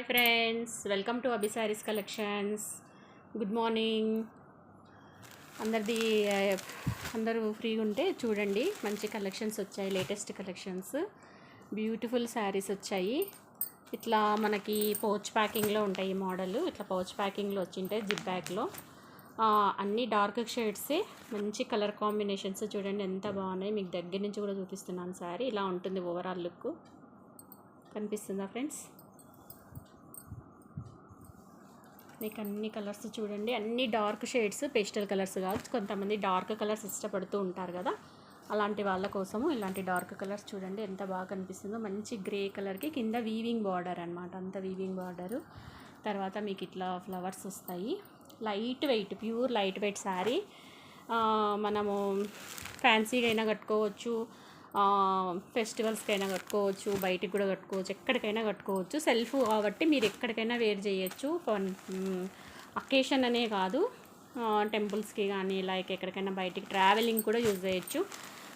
Hi friends welcome to Abhi sarees collections. Good morning. అందరిది అందరూ ఫ్రీగా ఉంటే చూడండి. మంచి కలెక్షన్స్ వచ్చాయి లేటెస్ట్ కలెక్షన్స్. బ్యూటిఫుల్ శారీస్ వచ్చాయి. ఇట్లా మనకి పౌచ్ ప్యాకింగ్లో ఉంటాయి ఈ మోడల్ ఇట్లా పౌచ్ ప్యాకింగ్లో వచ్చింటాయి జిప్ బ్యాగ్లో అన్ని డార్క్ షేడ్సే మంచి కలర్ కాంబినేషన్స్ చూడండి ఎంత బాగున్నాయి. మీకు దగ్గర నుంచి కూడా చూపిస్తున్నాను శారీ ఇలా ఉంటుంది ఓవరాల్ లుక్ కనిపిస్తుందా ఫ్రెండ్స్? మీకు అన్ని కలర్స్ చూడండి. అన్ని డార్క్ షేడ్స్ పేస్టల్ కలర్స్ కావచ్చు. కొంతమంది డార్క్ కలర్స్ ఇష్టపడుతూ ఉంటారు కదా. అలాంటి వాళ్ళ కోసము ఇలాంటి డార్క్ కలర్స్ చూడండి. ఎంత బాగా కనిపిస్తుందో. మంచి గ్రే కలర్కి కింద వీవింగ్ బార్డర్ అనమాట అంత వీవింగ్ బార్డరు తర్వాత మీకు ఇట్లా ఫ్లవర్స్ వస్తాయి. Light weight pure light weight sari. మనము ఫ్యాన్సీగా అయినా కట్టుకోవచ్చు. ఫెస్టివల్స్కి అయినా కట్టుకోవచ్చు బయటికి కూడా కట్టుకోవచ్చు ఎక్కడికైనా కట్టుకోవచ్చు. సెల్ఫ్ కాబట్టి మీరు ఎక్కడికైనా వేర్ చేయొచ్చు. అకేషన్ అనే కాదు. టెంపుల్స్కి కానీ లైక్ ఎక్కడికైనా బయటికి ట్రావెలింగ్ కూడా యూజ్ చేయొచ్చు.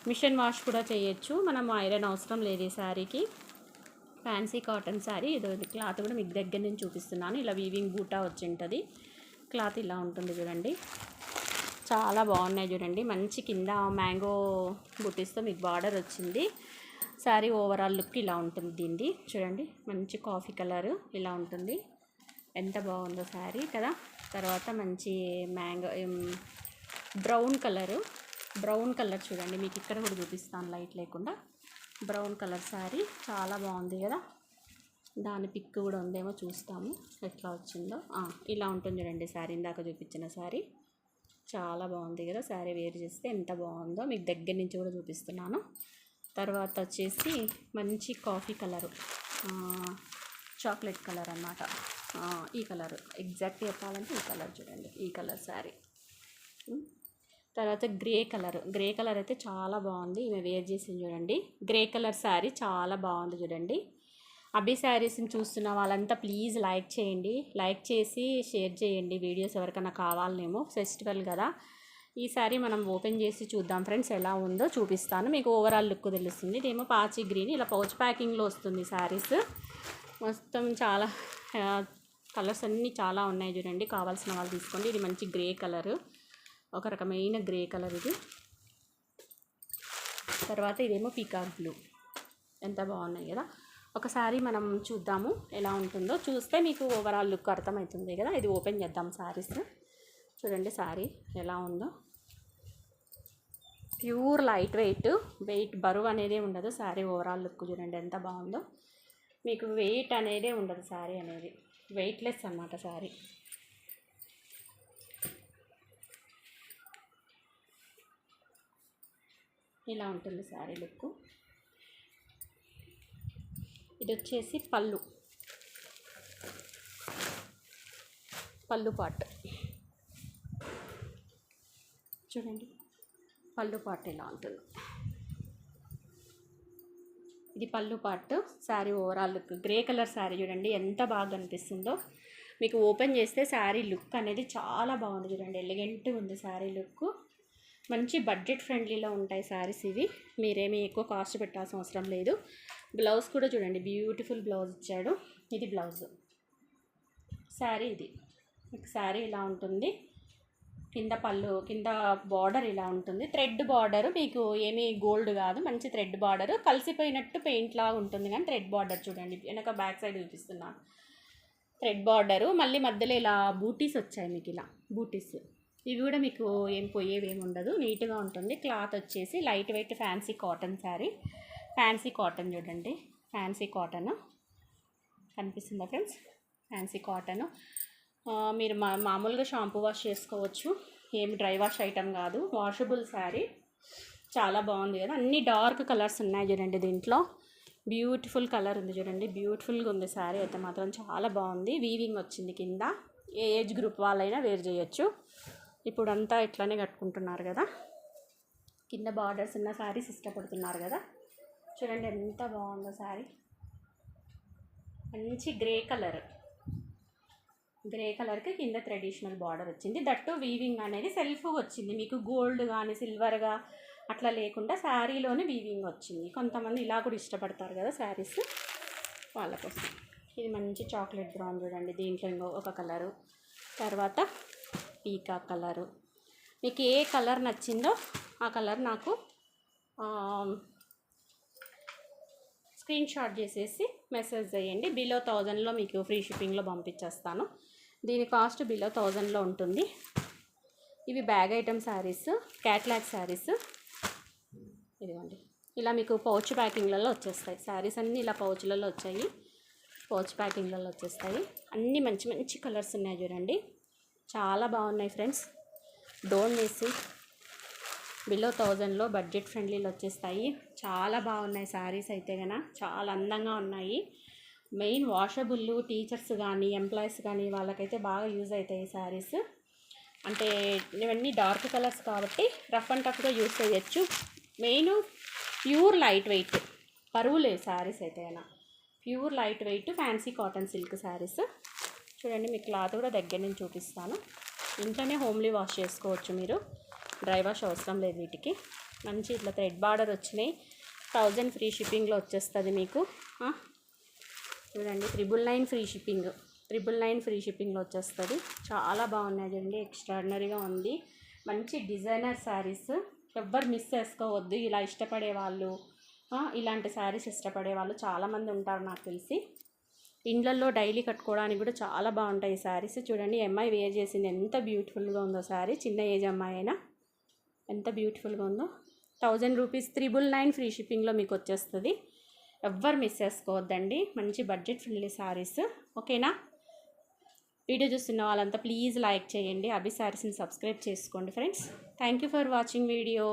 మిషన్ వాష్ కూడా చేయొచ్చు. మనం ఐరన్ అవసరం లేదు ఈ శారీకి. ఫ్యాన్సీ కాటన్ శారీ ఇది క్లాత్ కూడా మీకు దగ్గర నుంచి చూపిస్తున్నాను. ఇలా వీవింగ్ బూటా వచ్చి ఉంటుంది. క్లాత్ ఇలా ఉంటుంది చూడండి. చాలా బాగున్నాయి చూడండి. మంచి కింద మ్యాంగో బుటీస్తో మీకు బార్డర్ వచ్చింది. శారీ ఓవరాల్ లుక్ ఇలా ఉంటుంది దీన్ని చూడండి మంచి కాఫీ కలర్ ఇలా ఉంటుంది. ఎంత బాగుందో శారీ కదా. తర్వాత మంచి mango brown colour. Brown colour చూడండి మీకు ఇక్కడ కూడా చూపిస్తాను లైట్ లేకుండా. బ్రౌన్ కలర్ శారీ చాలా బాగుంది కదా. దాని పిక్ కూడా ఉందేమో చూస్తాము ఎట్లా వచ్చిందో. ఇలా ఉంటుంది చూడండి శారీ ఇందాక చూపించిన శారీ చాలా బాగుంది కదా శారీ వేర్ చేస్తే ఎంత బాగుందో మీకు దగ్గర నుంచి కూడా చూపిస్తున్నాను. తర్వాత వచ్చేసి మంచి కాఫీ కలరు. చాక్లెట్ కలర్ అనమాట ఈ కలర్. ఎగ్జాక్ట్ చెప్పాలంటే ఈ కలర్ చూడండి. ఈ కలర్ శారీ. తర్వాత గ్రే కలర్. గ్రే కలర్ అయితే చాలా బాగుంది. ఈమె వేర్ చేసింది చూడండి. గ్రే కలర్ శారీ చాలా బాగుంది చూడండి. అభి శారీస్ని చూస్తున్న వాళ్ళంతా ప్లీజ్ లైక్ చేయండి. లైక్ చేసి షేర్ చేయండి వీడియోస్ ఎవరికైనా కావాలనేమో. ఫెస్టివల్ కదా. ఈ సారీ మనం ఓపెన్ చేసి చూద్దాం ఫ్రెండ్స్ ఎలా ఉందో చూపిస్తాను. మీకు ఓవరాల్ లుక్ తెలుస్తుంది. ఇదేమో పాచి గ్రీన్ ఇలా పౌచ్ ప్యాకింగ్లో వస్తుంది శారీస్ మొత్తం చాలా కలర్స్ అన్నీ చాలా ఉన్నాయి చూడండి. కావాల్సిన వాళ్ళు తీసుకోండి. ఇది మంచి గ్రే కలరు ఒక రకమైన గ్రే కలర్ ఇది. తర్వాత ఇదేమో పీకాక్ బ్లూ ఎంత బాగున్నాయి కదా. ఒకసారి మనం చూద్దాము ఎలా ఉంటుందో. చూస్తే మీకు ఓవరాల్ లుక్ అర్థమవుతుంది కదా. ఇది ఓపెన్ చేద్దాం శారీస్ చూడండి శారీ ఎలా ఉందో. ప్యూర్ లైట్ వెయిట్ వెయిట్ బరువు అనేది ఉండదు శారీ ఓవరాల్ లుక్ చూడండి ఎంత బాగుందో. మీకు వెయిట్ అనేదే ఉండదు శారీ అనేది. వెయిట్లెస్ అన్నమాట శారీ ఇలా ఉంటుంది శారీ లుక్ ఇది వచ్చేసి పళ్ళు. పళ్ళు పాట్. చూడండి. పళ్ళు పాట్ ఎలా ఉంటుంది. ఇది పళ్ళు pot. Sari overall look. Grey colour sari చూడండి. ఎంత బాగా కనిపిస్తుందో మీకు ఓపెన్ చేస్తే శారీ లుక్ అనేది చాలా బాగుంది చూడండి. ఎలిగెంట్గా ఉంది శారీ లుక్. మంచి బడ్జెట్ ఫ్రెండ్లీలో ఉంటాయి శారీస్ ఇవి. మీరేమీ ఎక్కువ కాస్ట్ పెట్టాల్సిన అవసరం లేదు. బ్లౌజ్ కూడా చూడండి. బ్యూటిఫుల్ బ్లౌజ్ ఇచ్చాడు. ఇది బ్లౌజ్. శారీ ఇది. మీకు శారీ ఇలా ఉంటుంది. కింద పళ్ళు కింద బార్డర్ ఇలా ఉంటుంది. Thread border. మీకు ఏమీ గోల్డ్ కాదు. మంచి థ్రెడ్ బార్డర్. కలిసిపోయినట్టు పెయింట్ లాగా ఉంటుంది కానీ థ్రెడ్ బార్డర్ చూడండి. వెనక బ్యాక్ సైడ్ చూపిస్తున్నాను థ్రెడ్ బార్డరు. మళ్ళీ మధ్యలో ఇలా బూటీస్ వచ్చాయి మీకు ఇలా. బూటీస్. ఇవి కూడా మీకు ఏం పోయేవి ఏమి ఉండదు. నీట్గా ఉంటుంది. క్లాత్ వచ్చేసి light weight fancy cotton sari. Fancy cotton చూడండి. ఫ్యాన్సీ కాటన్ కనిపిస్తుందా ఫ్రెండ్స్? ఫ్యాన్సీ కాటన్ మీరు మా మామూలుగా షాంపూ వాష్ చేసుకోవచ్చు. ఏమి డ్రై వాష్ ఐటమ్ కాదు. వాషబుల్ శారీ చాలా బాగుంది కదా. అన్ని డార్క్ కలర్స్ ఉన్నాయి చూడండి దీంట్లో. బ్యూటిఫుల్ కలర్ ఉంది చూడండి. బ్యూటిఫుల్గా ఉంది శారీ అయితే మాత్రం చాలా బాగుంది. వీవింగ్ వచ్చింది కింద. ఏ ఏజ్ గ్రూప్ వాళ్ళైనా వేర్ చేయొచ్చు. ఇప్పుడు అంతా ఇట్లానే కట్టుకుంటున్నారు కదా. కింద బార్డర్స్ ఉన్న శారీస్ ఇష్టపడుతున్నారు కదా. చూడండి ఎంత బాగుందో శారీ. మంచి గ్రే కలర్. గ్రే కలర్కి కింద ట్రెడిషనల్ బార్డర్ వచ్చింది. దట్టు వీవింగ్ అనేది సెల్ఫ్ వచ్చింది. మీకు గోల్డ్ కానీ సిల్వర్గా అట్లా లేకుండా శారీలోనే వీవింగ్ వచ్చింది. కొంతమంది ఇలా కూడా ఇష్టపడతారు కదా శారీస్. వాళ్ళ కోసం ఇది మంచి చాక్లెట్ బ్రౌన్ చూడండి. దీంట్లో ఇంకో ఒక కలరు. తర్వాత పీకా కలరు. మీకు ఏ కలర్ నచ్చిందో ఆ కలర్ నాకు స్క్రీన్ షాట్ చేసేసి మెసేజ్ చేయండి. బిలో థౌజండ్లో మీకు ఫ్రీ షిప్పింగ్లో పంపించేస్తాను. దీని కాస్ట్ బిలో థౌజండ్లో ఉంటుంది. ఇవి bag item saris catalogue saris. ఇదిగోండి. ఇలా మీకు పౌచ్ ప్యాకింగ్లలో వచ్చేస్తాయి. శారీస్ అన్నీ ఇలా పౌచ్లలో వచ్చాయి. పౌచ్ ప్యాకింగ్లలో వచ్చేస్తాయి. అన్నీ మంచి మంచి కలర్స్ ఉన్నాయి చూడండి. చాలా బాగున్నాయి friends. Don't miss it below థౌజండ్లో బడ్జెట్ ఫ్రెండ్లీలు వచ్చేస్తాయి చాలా బాగున్నాయి శారీస్ అయితే కనుక చాలా అందంగా ఉన్నాయి. మెయిన్ వాషబుల్ టీచర్స్ కానీ ఎంప్లాయీస్ కానీ వాళ్ళకైతే బాగా యూజ్ అవుతాయి శారీస్. అంటే ఇవన్నీ డార్క్ కలర్స్ కాబట్టి రఫ్ అండ్ టఫ్గా యూజ్ చేయొచ్చు. Main pure light weight. పరువు లేవు శారీస్ అయితే అయినా pure light weight fancy cotton silk saris. చూడండి మీ క్లాత్ కూడా దగ్గర నుంచి చూపిస్తాను. ఇంట్లోనే హోమ్లీ వాష్ చేసుకోవచ్చు మీరు. డ్రై వాష్ అవసరం లేదు వీటికి. మంచి ఇట్లా థ్రెడ్ బార్డర్ వచ్చినాయి. థౌజండ్ ఫ్రీ షిప్పింగ్లో వచ్చేస్తుంది మీకు. చూడండి triple nine free shipping. Triple nine free షిప్పింగ్లో వచ్చేస్తుంది. చాలా బాగున్నాయి చూడండి ఎక్స్ట్రాడినరీగా ఉంది. మంచి డిజైనర్ శారీస్. ఎవ్వరు మిస్ చేసుకోవద్దు ఇలా ఇష్టపడే వాళ్ళు. ఇలాంటి శారీస్ ఇష్టపడే వాళ్ళు చాలామంది ఉంటారు నాకు తెలిసి. ఇండ్లల్లో డైలీ కట్టుకోవడానికి కూడా చాలా బాగుంటాయి ఈ శారీస్. చూడండి అమ్మాయి వేర్ చేసింది. ఎంత బ్యూటిఫుల్గా ఉందో శారీ. చిన్న ఏజ్ అమ్మాయి అయినా. ఎంత బ్యూటిఫుల్గా ఉందో. Thousand rupees triple nine free షిప్పింగ్లో మీకు వచ్చేస్తుంది. ఎవ్వరు మిస్ చేసుకోవద్దండి. మంచి బడ్జెట్ ఫ్రెండ్లీ శారీస్ ఓకేనా? వీడియో చూస్తున్న వాళ్ళంతా ప్లీజ్ లైక్ చేయండి. అభి శారీస్ని సబ్స్క్రైబ్ చేసుకోండి friends. Thank you for watching video.